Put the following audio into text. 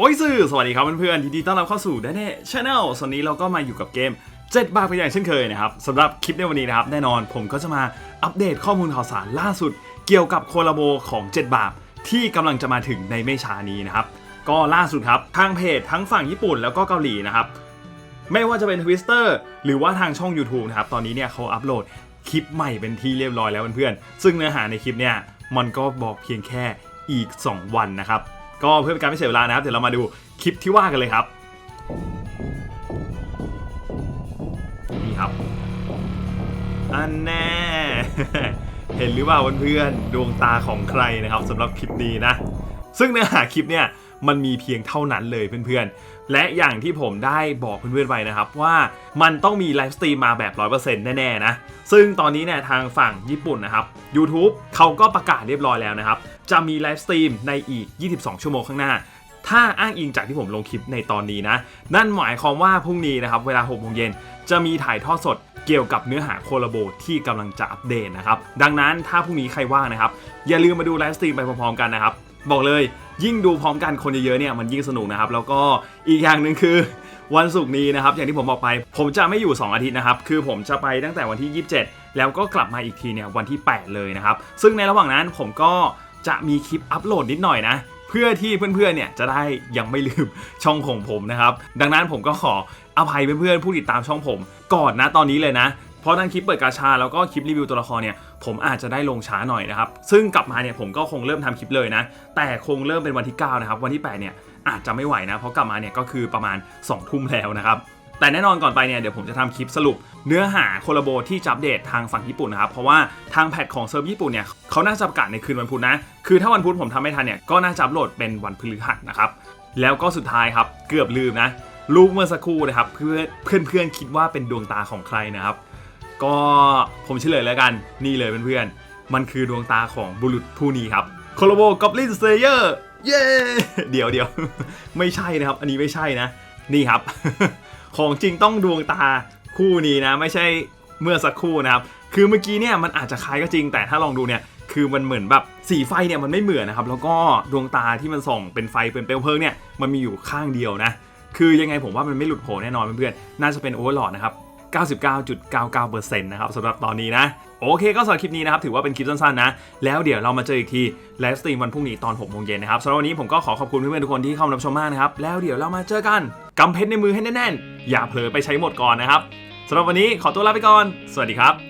โอ้ยสื่อสวัสดีครับเพื่อนๆยินดีต้อนรับเข้าสู่ d a n เน่ชาแนลส่วนนี้เราก็มาอยู่กับเกม 7 บาทเป็นอย่างเช่นเคยนะครับสำหรับคลิปในวันนี้นะครับ แน่นอนผมก็จะมาอัปเดตข้อมูลข่าวสารล่าสุด เกี่ยวกับโคลาโบของ 7 บาทที่กำลังจะมาถึงในไม่ช้านี้นะครับ ก็ล่าสุดครับ ทางเพจทั้งฝั่งญี่ปุ่นแล้วก็เกาหลีนะครับ ไม่ว่าจะเป็น Twitter หรือว่าทางช่อง YouTube นะครับตอนนี้เนี่ยเขาอัปโหลดคลิปใหม่เป็นที่เรียบร้อยแล้วเพื่อนๆซึ่งเนื้อหาในคลิปเนี่ยมันก็บอกเพียงแค่อีก 2 วันนะครับ ก็เพื่อเป็นการไม่เสียเวลานะครับ เดี๋ยวเรามาดูคลิปที่ว่ากันเลยครับ นี่ครับ อันแน่ เห็นหรือเปล่าเพื่อนๆดวงตาของใครนะครับสำหรับคลิปนี้นะ ซึ่งเนื้อหาคลิปเนี่ย มันมีเพียงเท่านั้นเลยเพื่อนๆ และอย่างที่ผมได้บอกเพื่อนๆไปนะครับว่ามันต้องมีไลฟ์สตรีมมาแบบ 100%แน่ๆนะซึ่งตอนนี้เนี่ยทางฝั่งญี่ปุ่นนะครับ YouTube เขาก็ประกาศเรียบร้อยแล้วนะครับ จะมีไลฟ์สตรีมในอีก 22 ชั่วโมงข้างหน้าถ้าอ้างอิงจากที่ผมลงคลิปในตอนนี้นะ นั่นหมายความว่าพรุ่งนี้นะครับ เวลา6โมงเย็นจะมีถ่ายทอดสดเกี่ยวกับเนื้อหาโคลาโบที่กำลังจะอัปเดตนะครับ ดังนั้นถ้าพรุ่งนี้ใครว่างนะครับ อย่าลืมมาดูไลฟ์สตรีมไปพร้อมๆกันนะครับ บอกเลย ยิ่งดูพร้อมกันคนเยอะๆเนี่ยมันยิ่งสนุกนะครับ แล้วก็อีกอย่างหนึ่งคือวันศุกร์นี้นะครับ อย่างที่ผมบอกไป ผมจะไม่อยู่ 2 อาทิตย์นะครับ คือผมจะไปตั้งแต่วันที่ 27 แล้วก็กลับมาอีกทีเนี่ยวันที่ 8 เลยนะครับ ซึ่งในระหว่างนั้นผมก็จะมีคลิปอัปโหลดนิดหน่อยนะเพื่อที่เพื่อนๆเนี่ยจะได้ยังไม่ลืมช่องของผมนะครับ ดังนั้นผมก็ขออภัยเพื่อนๆผู้ติดตามช่องผม ก่อนนะตอนนี้เลยนะ เพราะทั้งคลิปเปิดกาชาแล้วก็คลิปรีวิวตัวละครเนี่ยผมอาจจะได้ลงช้าหน่อยนะครับ ซึ่งกลับมาเนี่ยผมก็คงเริ่มทำคลิปเลยนะ แต่คงเริ่มเป็นวันที่ 9 นะครับ วันที่ 8 เนี่ยอาจจะไม่ไหวนะ เพราะกลับมาเนี่ยก็คือประมาณ 2 ทุ่มแล้วนะครับแต่แน่นอนก่อนไปเนี่ยเดี๋ยวผมจะทำคลิปสรุป เนื้อหาโคลาโบที่จะอัปเดตทางฝั่งญี่ปุ่นนะครับ เพราะว่าทางแพทของเซิร์ฟญี่ปุ่นเนี่ยเขาน่าจะประกาศในคืนวันพุธนะ คือถ้าวันพุธผมทำไม่ทันเนี่ยก็น่าจะอัปโหลดเป็นวันพฤหัสนะครับ แล้วก็สุดท้ายครับเกือบลืมนะรูปเมื่อสักครู่นะครับเพื่อนเพื่อนเพื่อนคิดว่าเป็นดวงตาของใครนะครับ ก็ผมเฉลยแล้วกันนี่เลยเพื่อนๆ มันคือดวงตาของบุรุษผู้นี้ครับโคโลโบกอบลินเซเยอร์เย้เดี๋ยวเดี๋ยวไม่ใช่นะครับ อันนี้ไม่ใช่นะ นี่ครับ ของจริงต้องดวงตาคู่นี้นะ ไม่ใช่เมื่อสักครู่นะครับ คือเมื่อกี้เนี่ยมันอาจจะคล้ายก็จริงแต่ถ้าลองดูเนี่ยคือมันเหมือนแบบสีไฟเนี่ยมันไม่เหมือนนะครับ แล้วก็ดวงตาที่มันส่องเป็นไฟเป็นเปลวเพลิงเนี่ยมันมีอยู่ข้างเดียวนะ คือยังไงผมว่ามันไม่หลุดโผล่แน่นอนเพื่อนๆน่าจะเป็นโอเวอร์ลอดนะครับ 99.99%นะครับสำหรับตอนนี้นะ โอเคก็สำหรับคลิปนี้นะครับ ถือว่าเป็นคลิปสั้นๆนะ แล้วเดี๋ยวเรามาเจออีกทีไลฟ์สตรีมวันพรุ่งนี้ตอน6โมงเย็นนะครับสำหรับวันนี้ผมก็ขอขอบคุณเพื่อนๆทุกคนที่เข้ามารับชมมากนะครับ แล้วเดี๋ยวเรามาเจอกันกำเพชรในมือให้แน่นๆ อย่าเผลอไปใช้หมดก่อนนะครับสำหรับวันนี้ขอตัวลาไปก่อน สวัสดีครับ